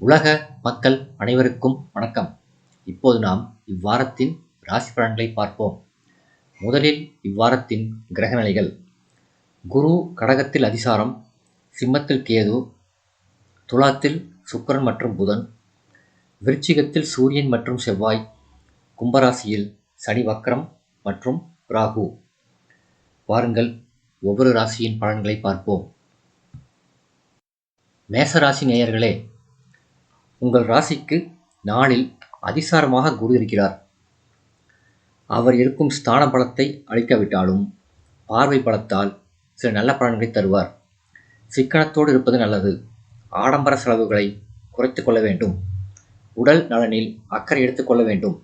உலக மக்கள் அனைவருக்கும் வணக்கம். இப்போது நாம் இவ்வாரத்தின் ராசி பலன்களை பார்ப்போம். முதலில் இவ்வாரத்தின் கிரகநிலைகள். குரு கடகத்தில் அதிசாரம் சிம்மத்தில் கேது துலாத்தில் சுக்கரன் மற்றும் புதன் விருச்சிகத்தில் சூரியன் மற்றும் செவ்வாய் கும்பராசியில் சனி வக்ரம் மற்றும் ராகு. வாருங்கள் ஒவ்வொரு ராசியின் பலன்களை பார்ப்போம். மேசராசி நேயர்களே உங்கள் ராசிக்கு நாளில் அதிசாரமாக குரு இருக்கிறார். அவர் இருக்கும் ஸ்தான பலத்தை அளிக்காவிட்டாலும் பார்வை பலத்தால் சில நல்ல பலன்களை தருவார். சிக்கனத்தோடு இருப்பது நல்லது. ஆடம்பர செலவுகளை குறைத்து கொள்ள வேண்டும். உடல் நலனில் அக்கறை எடுத்துக்கொள்ள வேண்டும்.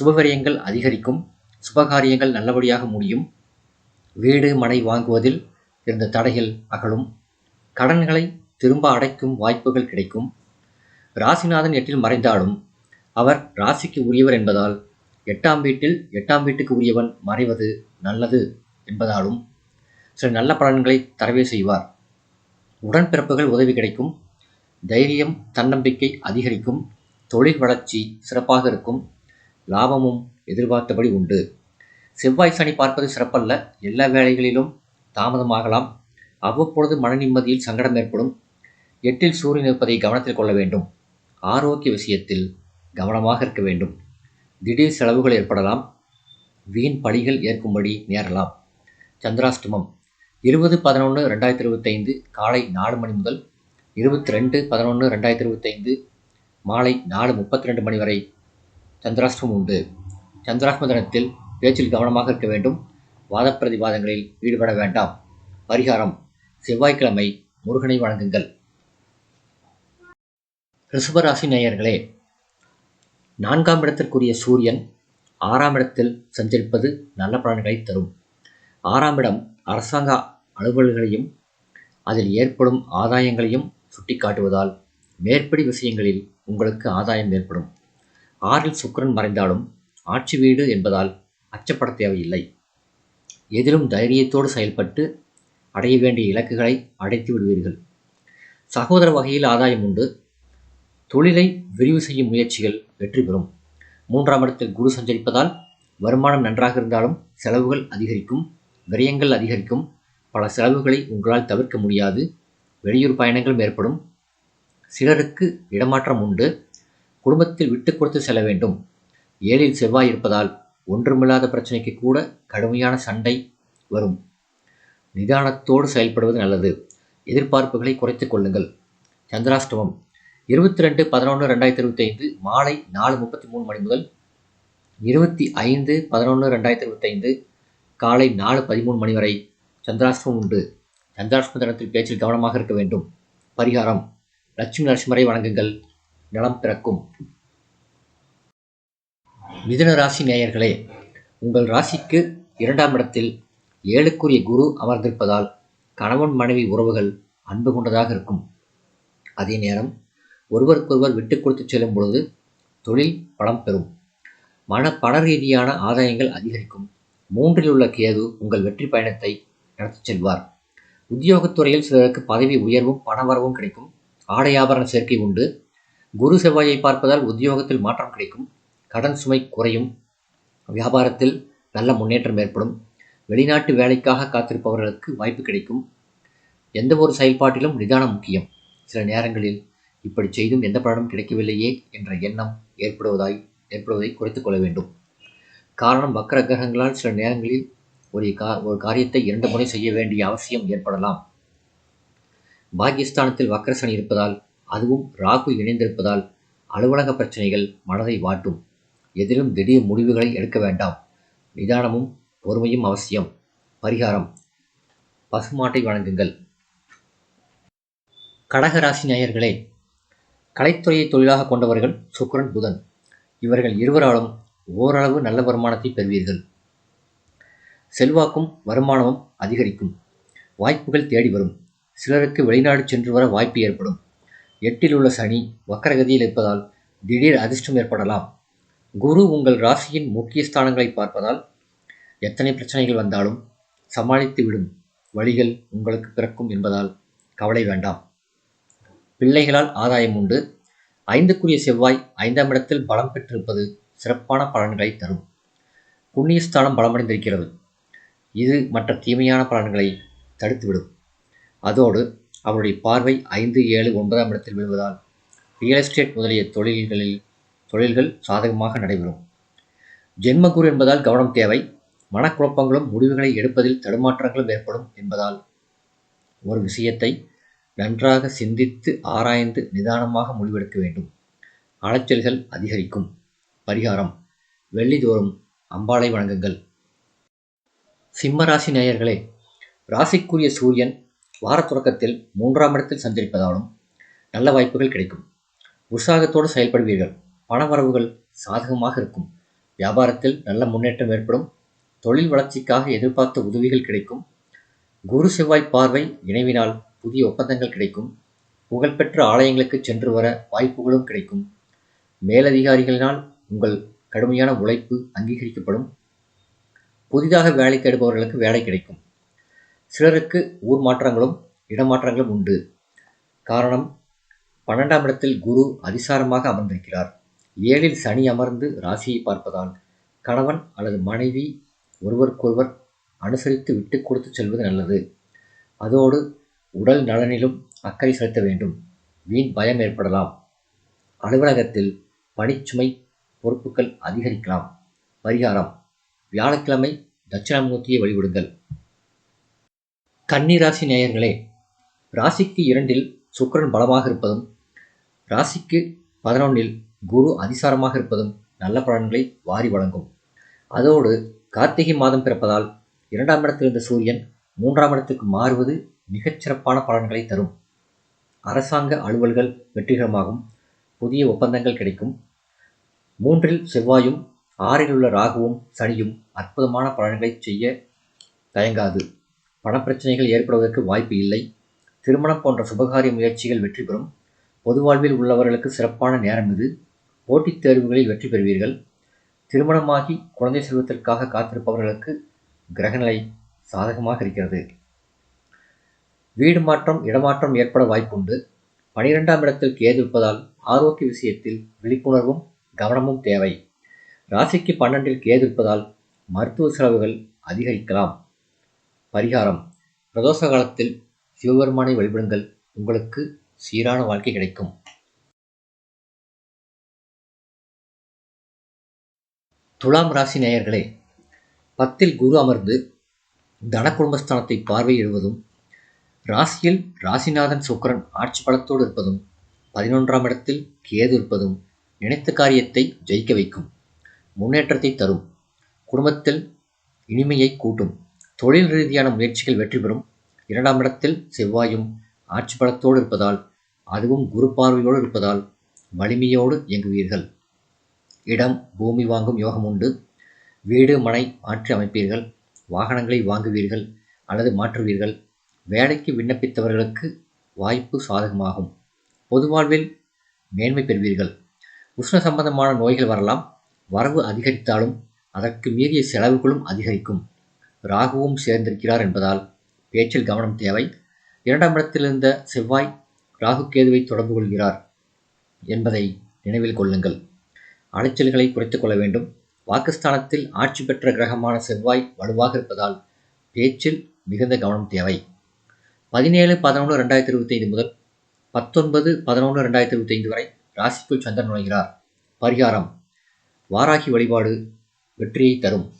சுபகாரியங்கள் அதிகரிக்கும். சுபகாரியங்கள் நல்லபடியாக முடியும். வீடு மனை வாங்குவதில் இருந்த தடைகள் அகலும். கடன்களை திரும்ப அடைக்கும் வாய்ப்புகள் கிடைக்கும். ராசிநாதன் எட்டில் மறைந்தாலும் அவர் ராசிக்கு உரியவர் என்பதால் எட்டாம் வீட்டில் எட்டாம் வீட்டுக்கு உரியவன் மறைவது நல்லது என்பதாலும் சில நல்ல பலன்களை தரவே செய்வார். உடன்பிறப்புகள் உதவி கிடைக்கும். தைரியம் தன்னம்பிக்கை அதிகரிக்கும். தொழில் வளர்ச்சி சிறப்பாக இருக்கும். லாபமும் எதிர்பார்த்தபடி உண்டு. செவ்வாய் சனி பார்ப்பது சிறப்பல்ல. எல்லா வேலைகளிலும் தாமதமாகலாம். அவ்வப்பொழுது மன நிம்மதியில் சங்கடம் ஏற்படும். எட்டில் சூரியன் இருப்பதை கவனத்தில் கொள்ள வேண்டும். ஆரோக்கிய விஷயத்தில் கவனமாக இருக்க வேண்டும். திடீர் செலவுகள் ஏற்படலாம். வீண் பழிகள் ஏற்கும்படி நேரலாம். சந்திராஷ்டமம். இருபது பதினொன்று ரெண்டாயிரத்தி இருபத்தைந்து காலை நாலு மணி முதல் இருபத்தி ரெண்டு பதினொன்று ரெண்டாயிரத்தி இருபத்தைந்து மாலை நாலு முப்பத்தி ரெண்டு மணி வரை சந்திராஷ்டமம் உண்டு. சந்திராஷ்டம தினத்தில் பேச்சில் கவனமாக இருக்க வேண்டும். வாதப்பிரதிவாதங்களில் ஈடுபட வேண்டாம். பரிகாரம். செவ்வாய்க்கிழமை முருகனை வணங்குங்கள். ரிஷபராசி நேயர்களே நான்காம் இடத்திற்குரிய சூரியன் ஆறாம் இடத்தில் சஞ்சரிப்பது நல்ல பலன்களை தரும். ஆறாம் இடம் அரசாங்க அலுவல்களையும் அதில் ஏற்படும் ஆதாயங்களையும் சுட்டிக்காட்டுவதால் மேற்படி விஷயங்களில் உங்களுக்கு ஆதாயம் ஏற்படும். ஆறில் சுக்கரன் மறைந்தாலும் ஆட்சி வீடு என்பதால் அச்சப்பட தேவையில்லை. எதிலும் தைரியத்தோடு செயல்பட்டு அடைய வேண்டிய இலக்குகளை அடைத்து விடுவீர்கள். சகோதர வகையில் ஆதாயம் உண்டு. தொழிலை விரிவு செய்யும் முயற்சிகள் வெற்றி பெறும். மூன்றாம் இடத்தில் குரு சஞ்சரிப்பதால் வருமானம் நன்றாக இருந்தாலும் செலவுகள் அதிகரிக்கும் விரயங்கள் அதிகரிக்கும். பல செலவுகளை உங்களால் தவிர்க்க முடியாது. வெளியூர் பயணங்களும் ஏற்படும் சிலருக்கு இடமாற்றம் உண்டு. குடும்பத்தில் விட்டு கொடுத்து செல்ல வேண்டும். ஏழில் செவ்வாய் இருப்பதால் ஒன்றுமில்லாத பிரச்சனைக்கு கூட கடுமையான சண்டை வரும். நிதானத்தோடு செயல்படுவது நல்லது. எதிர்பார்ப்புகளை குறைத்துக் கொள்ளுங்கள். சந்திராஷ்டமம். இருபத்தி ரெண்டு பதினொன்று ரெண்டாயிரத்தி இருபத்தி ஐந்து மாலை நாலு முப்பத்தி மூணு மணி முதல் இருபத்தி ஐந்து பதினொன்று ரெண்டாயிரத்தி இருபத்தைந்து காலை நாலு பதிமூணு மணி வரை சந்திராஷ்டமம் உண்டு. சந்திராஷ்டம தினத்தில் பேச்சில் கவனமாக இருக்க வேண்டும். பரிகாரம் லட்சுமி நரசிம்மரை வணங்குங்கள். நலம் பிறக்கும். மிதுன ராசி நேயர்களே உங்கள் ராசிக்கு இரண்டாம் இடத்தில் ஏழுக்குரிய குரு அமர்ந்திருப்பதால் கணவன் மனைவி உறவுகள் அன்பு கொண்டதாக இருக்கும். அதே நேரம் ஒருவருக்கொருவர் விட்டு கொடுத்து செல்லும் பொழுது தொழில் பலம் பெறும். மன பண ரீதியான ஆதாயங்கள் அதிகரிக்கும். மூன்றில் உள்ள கேது உங்கள் வெற்றி பயணத்தை நடத்தி செல்வார். உத்தியோகத்துறையில் சிலருக்கு பதவி உயர்வும் பணவரவும் கிடைக்கும். ஆடை ஆபரண சேர்க்கை உண்டு. குரு செவ்வாயை பார்ப்பதால் உத்தியோகத்தில் மாற்றம் கிடைக்கும். கடன் சுமை குறையும். வியாபாரத்தில் நல்ல முன்னேற்றம் ஏற்படும். வெளிநாட்டு வேலைக்காக காத்திருப்பவர்களுக்கு வாய்ப்பு கிடைக்கும். எந்த ஒரு செயல்பாட்டிலும் நிதானம் முக்கியம். சில நேரங்களில் இப்படி செய்தும் எந்த பலனும் கிடைக்கவில்லையே என்ற எண்ணம் ஏற்படுவதாய் ஏற்படுவதை குறைத்து கொள்ள வேண்டும். காரணம் வக்கர கிரகங்களால் சில நேரங்களில் ஒரு கா ஒரு காரியத்தை இரண்டு முறை செய்ய வேண்டிய அவசியம் ஏற்படலாம். பாகிஸ்தானத்தில் வக்கரசனி இருப்பதால் அதுவும் ராகு இணைந்திருப்பதால் அலுவலக பிரச்சனைகள் மனதை வாட்டும். எதிலும் திடீர் முடிவுகளை எடுக்க வேண்டாம். நிதானமும் பொறுமையும் அவசியம். பரிகாரம். பசுமாட்டை வழங்குங்கள் கடகராசி நேயர்களே கலைத்துறையை தொழிலாக கொண்டவர்கள் சுக்கரன் புதன். இவர்கள் இருவராலும் ஓரளவு நல்ல வருமானத்தை பெறுவீர்கள். செல்வாக்கும் வருமானமும் அதிகரிக்கும். வாய்ப்புகள் தேடி வரும். சிலருக்கு வெளிநாடு சென்று வர வாய்ப்பு ஏற்படும். எட்டில் உள்ள சனி வக்கரகதியில் இருப்பதால் திடீர் அதிர்ஷ்டம் ஏற்படலாம். குரு உங்கள் ராசியின் முக்கிய ஸ்தானங்களை பார்ப்பதால் எத்தனை பிரச்சனைகள் வந்தாலும் சமாளித்து விடும் வழிகள் உங்களுக்கு பிறக்கும் என்பதால் கவலை வேண்டாம். பிள்ளைகளால் ஆதாயம் உண்டு. ஐந்துக்குரிய செவ்வாய் ஐந்தாம் இடத்தில் பலம் பெற்றிருப்பது சிறப்பான பலன்களை தரும். புண்ணியஸ்தானம் பலமடைந்திருக்கிறது. இது மற்ற தீமையான பலன்களை தடுத்துவிடும். அதோடு அவருடைய பார்வை ஐந்து ஏழு ஒன்பதாம் இடத்தில் விழுவதால் ரியல் எஸ்டேட் முதலிய தொழில்களில் தொழில்கள் சாதகமாக நடைபெறும். ஜென்மகுரு என்பதால் கவனம் தேவை. மனக்குழப்பங்களும் முடிவுகளை எடுப்பதில் தடுமாற்றங்களும் ஏற்படும் என்பதால் ஒரு விஷயத்தை நன்றாக சிந்தித்து ஆராய்ந்து நிதானமாக முடிவெடுக்க வேண்டும். அலைச்சல்கள் அதிகரிக்கும். பரிகாரம். வெள்ளிதோறும் அம்பாளை வணங்குங்கள். சிம்மராசி நேயர்களே ராசிக்குரிய சூரியன் வார தொடக்கத்தில் மூன்றாம் இடத்தில் சஞ்சரிப்பதாலும் நல்ல வாய்ப்புகள் கிடைக்கும். உற்சாகத்தோடு செயல்படுவீர்கள். பணவரவுகள் சாதகமாக இருக்கும். வியாபாரத்தில் நல்ல முன்னேற்றம் ஏற்படும். தொழில் வளர்ச்சிக்காக எதிர்பார்த்த உதவிகள் கிடைக்கும். குரு செவ்வாய் பார்வை இணைவினால் புதிய ஒப்பந்தங்கள் கிடைக்கும். புகழ்பெற்ற ஆலயங்களுக்கு சென்று வர வாய்ப்புகளும் கிடைக்கும். மேலதிகாரிகளினால் உங்கள் கடுமையான உழைப்பு அங்கீகரிக்கப்படும். புதிதாக வேலை தேடுபவர்களுக்கு வேலை கிடைக்கும். சிலருக்கு ஊர் மாற்றங்களும் இடமாற்றங்களும் உண்டு. காரணம் பன்னெண்டாம் இடத்தில் குரு அதிசாரமாக அமர்ந்திருக்கிறார். ஏழில் சனி அமர்ந்து ராசியை பார்ப்பதால் கணவன் அல்லது மனைவி ஒருவருக்கொருவர் அனுசரித்து விட்டு கொடுத்து செல்வது நல்லது. அதோடு உடல் நலனிலும் அக்கறை செலுத்த வேண்டும். வீண் பயம் ஏற்படலாம். அலுவலகத்தில் பணிச்சுமை பொறுப்புகள் அதிகரிக்கலாம். பரிகாரம். வியாழக்கிழமை தட்சிணாமூர்த்தியை வழிவிடுங்கள் கன்னிராசி நேயர்களே ராசிக்கு இரண்டில் சுக்கரன் பலமாக இருப்பதும் ராசிக்கு பதினொன்றில் குரு அதிசாரமாக இருப்பதும் நல்ல பலன்களை வாரி வழங்கும். அதோடு கார்த்திகை மாதம் பிறப்பதால் இரண்டாம் இடத்தில் இருந்த சூரியன் மூன்றாம் இடத்துக்கு மாறுவது மிகச்சிறப்பான பலன்களை தரும். அரசாங்க அலுவல்கள் வெற்றிகரமாகும். புதிய ஒப்பந்தங்கள் கிடைக்கும். மூன்றில் செவ்வாயும் ஆறில் உள்ள ராகுவும் சனியும் அற்புதமான பலன்களை செய்ய தயங்காது. பணப்பிரச்சனைகள் ஏற்படுவதற்கு வாய்ப்பு இல்லை. திருமணம் போன்ற சுபகாரிய முயற்சிகள் வெற்றி பெறும். பொது வாழ்வில் உள்ளவர்களுக்கு சிறப்பான நேரம் இது. போட்டித் தேர்வுகளில் வெற்றி பெறுவீர்கள். திருமணமாகி குழந்தை செல்வத்திற்காக காத்திருப்பவர்களுக்கு கிரகநிலை சாதகமாக இருக்கிறது. வீடு மாற்றம் இடமாற்றம் ஏற்பட வாய்ப்புண்டு. பனிரெண்டாம் இடத்தில் கேது இருப்பதால் ஆரோக்கிய விஷயத்தில் விழிப்புணர்வும் கவனமும் தேவை. ராசிக்கு பன்னெண்டில் கேது இருப்பதால் மருத்துவ செலவுகள் அதிகரிக்கலாம். பரிகாரம். பிரதோஷ காலத்தில் சிவபெருமானை வழிபடுங்கள். உங்களுக்கு சீரான வாழ்க்கை கிடைக்கும். துலாம் ராசி நேயர்களே பத்தில் குரு அமர்ந்து தன குடும்பஸ்தானத்தை பார்வையிடுவதும் ராசியில் ராசிநாதன் சுக்கரன் ஆட்சி பலத்தோடு இருப்பதும் பதினொன்றாம் இடத்தில் கேது இருப்பதும் நினைத்த காரியத்தை ஜெயிக்க வைக்கும் முன்னேற்றத்தை தரும் குடும்பத்தில் இனிமையை கூட்டும் தொழில் ரீதியான முயற்சிகள் வெற்றி பெறும் இரண்டாம் இடத்தில் செவ்வாயும் ஆட்சி பலத்தோடு இருப்பதால் அதுவும் குரு பார்வையோடு இருப்பதால் வலிமையோடு இயங்குவீர்கள். இடம் பூமி வாங்கும் யோகம் உண்டு. வீடு மனை மாற்றி அமைப்பீர்கள். வாகனங்களை வாங்குவீர்கள் அல்லது மாற்றுவீர்கள். வேலைக்கு விண்ணப்பித்தவர்களுக்கு வாய்ப்பு சாதகமாகும். பொது வாழ்வில் மேன்மை பெறுவீர்கள். உஷ்ண சம்பந்தமான நோய்கள் வரலாம். வரவு அதிகரித்தாலும் அதற்கு மீறிய செலவுகளும் அதிகரிக்கும். ராகுவும் சேர்ந்திருக்கிறார் என்பதால் பேச்சில் கவனம் தேவை. இரண்டாம் இடத்தில் இருந்த செவ்வாய் ராகு கேதுவை தொடர்பு கொள்கிறார் என்பதை நினைவில் கொள்ளுங்கள். அலைச்சல்களை குறைத்துக் கொள்ள வேண்டும். பாகிஸ்தானத்தில் ஆட்சி பெற்ற கிரகமான செவ்வாய் வலுவாக இருப்பதால் பேச்சில் மிகுந்த கவனம் தேவை. பதினேழு பதினொன்று ரெண்டாயிரத்தி இருபத்தி ஐந்து முதல் பத்தொன்பது பதினொன்று ரெண்டாயிரத்தி இருபத்தி ஐந்து வரை ராசிக்குள் சந்திரன் நுழைகிறார். பரிகாரம். வாராகி வழிபாடு வெற்றியை தரும்.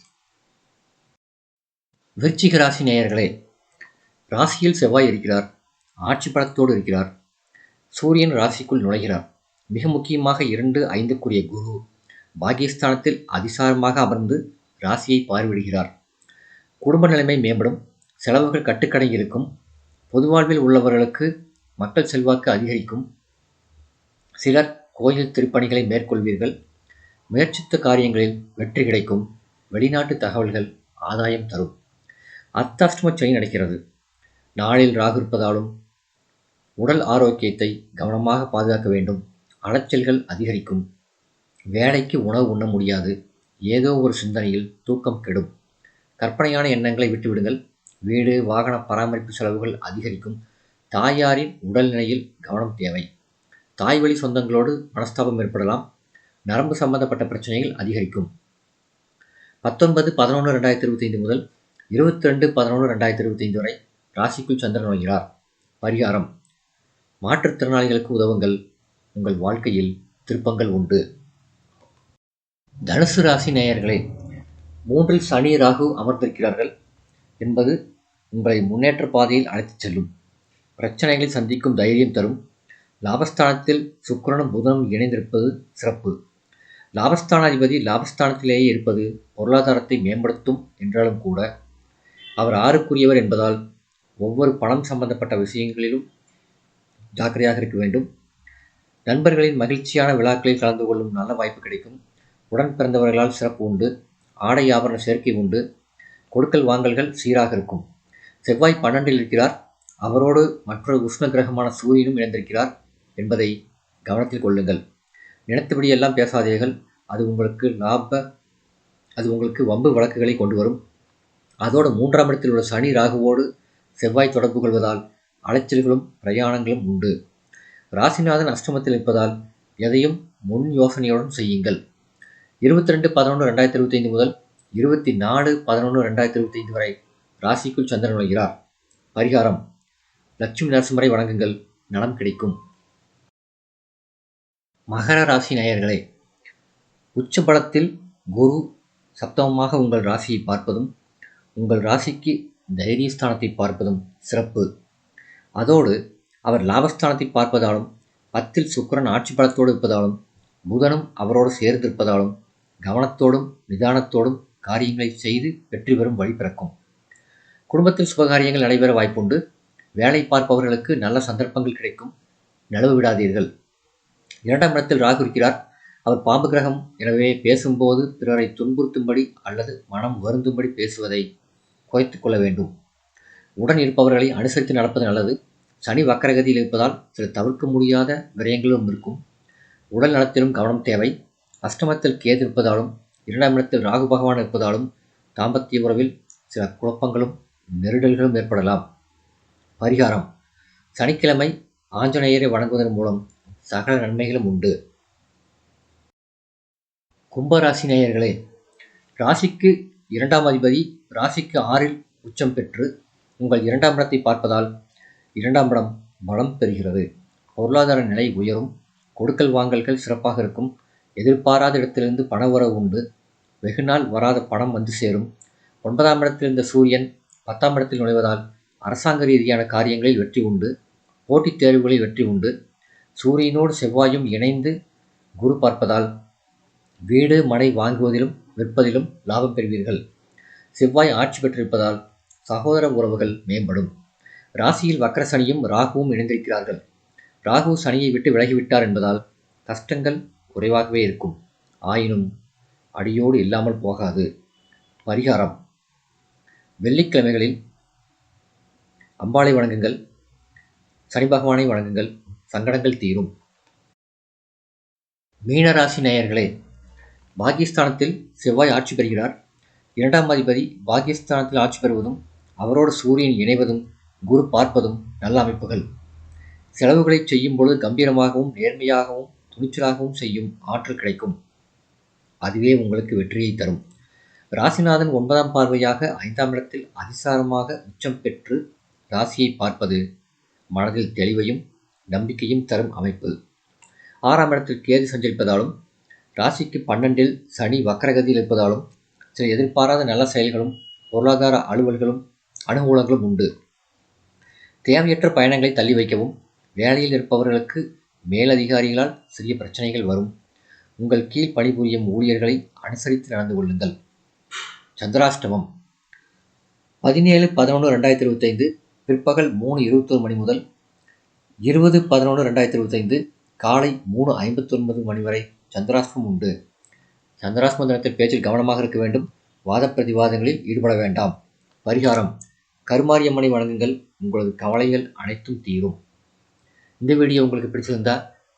விருச்சிக ராசி நேயர்களே ராசியில் செவ்வாய் இருக்கிறார். ஆட்சி பலத்தோடு இருக்கிறார். சூரியன் ராசிக்குள் நுழைகிறார். மிக முக்கியமாக இரண்டு ஐந்துக்குரிய குரு பாகிஸ்தானத்தில் அதிசாரமாக அமர்ந்து ராசியை பார்வையிடுகிறார். குடும்ப நிலைமை மேம்படும். செலவுகள் கட்டுக்கடை இருக்கும் பொது வாழ்வில் உள்ளவர்களுக்கு மக்கள் செல்வாக்கு அதிகரிக்கும். சிலர் கோயில் திருப்பணிகளை மேற்கொள்வீர்கள். முயற்சித்த காரியங்களில் வெற்றி கிடைக்கும். வெளிநாட்டு தகவல்கள் ஆதாயம் தரும். அர்த்தாஷ்டம சனி நடக்கிறது. நாளில் ராகு இருப்பதாலும் உடல் ஆரோக்கியத்தை கவனமாக பாதுகாக்க வேண்டும். அலைச்சல்கள் அதிகரிக்கும். வேலைக்கு உணவு உண்ண முடியாது. ஏதோ ஒரு சிந்தனையில் தூக்கம் கெடும். கற்பனையான எண்ணங்களை விட்டுவிடுங்கள். வீடு வாகன பராமரிப்பு செலவுகள் அதிகரிக்கும். தாயாரின் உடல்நிலையில் கவனம் தேவை. தாய் வழி சொந்தங்களோடு மனஸ்தாபம் ஏற்படலாம். நரம்பு சம்பந்தப்பட்ட பிரச்சனைகள் அதிகரிக்கும். பத்தொன்பது பதினொன்று ரெண்டாயிரத்தி இருபத்தைந்து முதல் இருபத்தி ரெண்டு பதினொன்று ரெண்டாயிரத்தி இருபத்தைந்து வரை ராசிக்குள் சந்திரன் நுழைகிறார். பரிகாரம். மாற்றுத்திறனாளிகளுக்கு உதவுங்கள். உங்கள் வாழ்க்கையில் திருப்பங்கள் உண்டு. தனுசு ராசி நேயர்களே மூன்றில் சனி ராகு அமர்ந்திருக்கிறார்கள். என்பது உங்களை முன்னேற்ற பாதையில் அழைத்துச் செல்லும். பிரச்சனைகளை சந்திக்கும் தைரியம் தரும். லாபஸ்தானத்தில் சுக்கரனும் புதனும் இணைந்திருப்பது சிறப்பு. லாபஸ்தானாதிபதி லாபஸ்தானத்திலேயே இருப்பது பொருளாதாரத்தை மேம்படுத்தும் என்றாலும் கூட அவர் ஆறுக்குரியவர் என்பதால் ஒவ்வொரு பணம் சம்பந்தப்பட்ட விஷயங்களிலும் ஜாக்கிரதையாக இருக்க வேண்டும். நண்பர்களின் மகிழ்ச்சியான விழாக்களில் கலந்து கொள்ளும் நல்ல வாய்ப்பு கிடைக்கும். உடன் பிறந்தவர்களால் சிறப்பு உண்டு. ஆடை ஆபரண சேர்க்கை உண்டு. கொடுக்கல் வாங்கல்கள் சீராக இருக்கும். செவ்வாய் பன்னெண்டில் இருக்கிறார். அவரோடு மற்றொரு உஷ்ண கிரகமான சூரியனும் இணைந்திருக்கிறார் என்பதை கவனத்தில் கொள்ளுங்கள். நினைத்தபடியெல்லாம் பேசாதீர்கள். அது உங்களுக்கு லாப அது உங்களுக்கு வம்பு வழக்குகளை கொண்டு வரும் அதோடு மூன்றாம் இடத்தில் உள்ள சனி ராகுவோடு செவ்வாய் தொடர்பு கொள்வதால் அலைச்சல்களும் பிரயாணங்களும் உண்டு. ராசிநாதன் அஷ்டமத்தில் இருப்பதால் எதையும் முன் யோசனையுடன் செய்யுங்கள். இருபத்தி ரெண்டு பதினொன்று ரெண்டாயிரத்தி இருபத்தைந்து முதல் இருபத்தி நாலு பதினொன்று ரெண்டாயிரத்தி இருபத்தி ஐந்து வரை ராசிக்குள் சந்திரன் நுழைகிறார். பரிகாரம் லட்சுமி நரசிம்மரை வணங்குங்கள். நலம் கிடைக்கும். மகர ராசி நேயர்களே உச்சபலத்தில் குரு சப்தமமாக உங்கள் ராசியை பார்ப்பதும் உங்கள் ராசிக்கு தைரியஸ்தானத்தை பார்ப்பதும் சிறப்பு. அதோடு அவர் லாபஸ்தானத்தை பார்ப்பதாலும் பத்தில் சுக்கரன் ஆட்சி பலத்தோடு இருப்பதாலும் புதனும் அவரோடு சேர்ந்திருப்பதாலும் கவனத்தோடும் நிதானத்தோடும் காரியங்களை செய்து வெற்றி பெறும் வழி பிறக்கும். குடும்பத்தில் சுபகாரியங்கள் நடைபெற வாய்ப்புண்டு. வேலை பார்ப்பவர்களுக்கு நல்ல சந்தர்ப்பங்கள் கிடைக்கும். நழுவு விடாதீர்கள். இரண்டாம் இடத்தில் ராகு இருக்கிறார். அவர் பாம்பு கிரகம். எனவே பேசும்போது பிறரை துன்புறுத்தும்படி அல்லது மனம் வருந்தும்படி பேசுவதை குறைத்து கொள்ள வேண்டும். உடன் இருப்பவர்களை அனுசரித்து நடப்பது நல்லது. சனி வக்கரகதியில் இருப்பதால் சில தவிர்க்க முடியாத விரயங்களும் இருக்கும். உடல் நலத்திலும் கவனம் தேவை. அஷ்டமத்தில் கேது இருப்பதாலும் இரண்டாம் இடத்தில் ராகு பகவான் இருப்பதாலும் தாம்பத்திய உறவில் சில குழப்பங்களும் நெருடல்களும் ஏற்படலாம். பரிகாரம். சனிக்கிழமை ஆஞ்சநேயரை வணங்குவதன் மூலம் சகல நன்மைகளும் உண்டு. கும்பராசி நேயர்களே ராசிக்கு இரண்டாம் அதிபதி ராசிக்கு ஆறில் உச்சம் பெற்று உங்கள் இரண்டாம் இடத்தை பார்ப்பதால் இரண்டாம் இடம் பலம் பெறுகிறது. பொருளாதார நிலை உயரும். கொடுக்கல் வாங்கல்கள் சிறப்பாக இருக்கும். எதிர்பாராத இடத்திலிருந்து பண உறவு உண்டு. வெகுநாள் வராத பணம் வந்து சேரும். ஒன்பதாம் இடத்தில் இருந்த சூரியன் பத்தாம் இடத்தில் நுழைவதால் அரசாங்க ரீதியான காரியங்களில் வெற்றி உண்டு. போட்டித் தேர்வுகளில் வெற்றி உண்டு. சூரியனோடு செவ்வாயும் இணைந்து குரு பார்ப்பதால் வீடு மனை வாங்குவதிலும் விற்பதிலும் லாபம் பெறுவீர்கள். செவ்வாய் ஆட்சி பெற்றிருப்பதால் சகோதர உறவுகள் மேம்படும். ராசியில் வக்கரசனியும் ராகுவும் இணைந்திருக்கிறார்கள். ராகு சனியை விட்டு விலகிவிட்டார் என்பதால் கஷ்டங்கள் குறைவாகவே இருக்கும். ஆயினும் அடியோடு இல்லாமல் போகாது. பரிகாரம். வெள்ளிக்கிழமைகளில் அம்பாளை வணங்குங்கள் சனி பகவானை வணங்குங்கள் சங்கடங்கள் தீரும். மீனராசி நேயர்களே பாகிஸ்தானத்தில் செவ்வாய் ஆட்சி பெறுகிறார். இரண்டாம் அதிபதி பாகிஸ்தானத்தில் ஆட்சி பெறுவதும் அவரோடு சூரியன் இணைவதும் குரு பார்ப்பதும் நல்ல அமைப்புகள். செலவுகளை செய்யும் பொழுது கம்பீரமாகவும் நேர்மையாகவும் துணிச்சலாகவும் செய்யும் ஆற்றல் கிடைக்கும். அதுவே உங்களுக்கு வெற்றியை தரும். ராசிநாதன் ஒன்பதாம் பார்வையாக ஐந்தாம் இடத்தில் அதிசாரமாக உச்சம் பெற்று ராசியை பார்ப்பது மனதில் தெளிவையும் நம்பிக்கையும் தரும் அமைப்பு. ஆறாம் இடத்தில் கேது சஞ்சரிப்பதாலும் ராசிக்கு பன்னெண்டில் சனி வக்கரகதியில் இருப்பதாலும் சில எதிர்பாராத நல்ல செயல்களும் பொருளாதார அலுவல்களும் அனுகூலங்களும் உண்டு. தேவையற்ற பயணங்களை தள்ளி வைக்கவும் வேலையில் இருப்பவர்களுக்கு மேலதிகாரிகளால் சிறிய பிரச்சனைகள் வரும். உங்கள் கீழ் பணிபுரியும் ஊழியர்களை அனுசரித்து நடந்து கொள்ளுங்கள். சந்திராஷ்டமம். பதினேழு பதினொன்று ரெண்டாயிரத்தி இருபத்தைந்து பிற்பகல் மூணு இருபத்தொரு மணி முதல் இருபது பதினொன்று ரெண்டாயிரத்தி இருபத்தைந்து காலை மூணு ஐம்பத்தொன்பது மணி வரை சந்திராஷ்டமம் உண்டு. சந்திராஷ்டம தினத்தில் பேச்சில் கவனமாக இருக்க வேண்டும். வாத பிரதிவாதங்களில் ஈடுபட வேண்டாம். பரிகாரம். கருமாரியம்மனை வணங்குங்கள். உங்களது கவலைகள் அனைத்தும் தீரும். இந்த வீடியோ உங்களுக்கு பிடிச்சிருந்தால்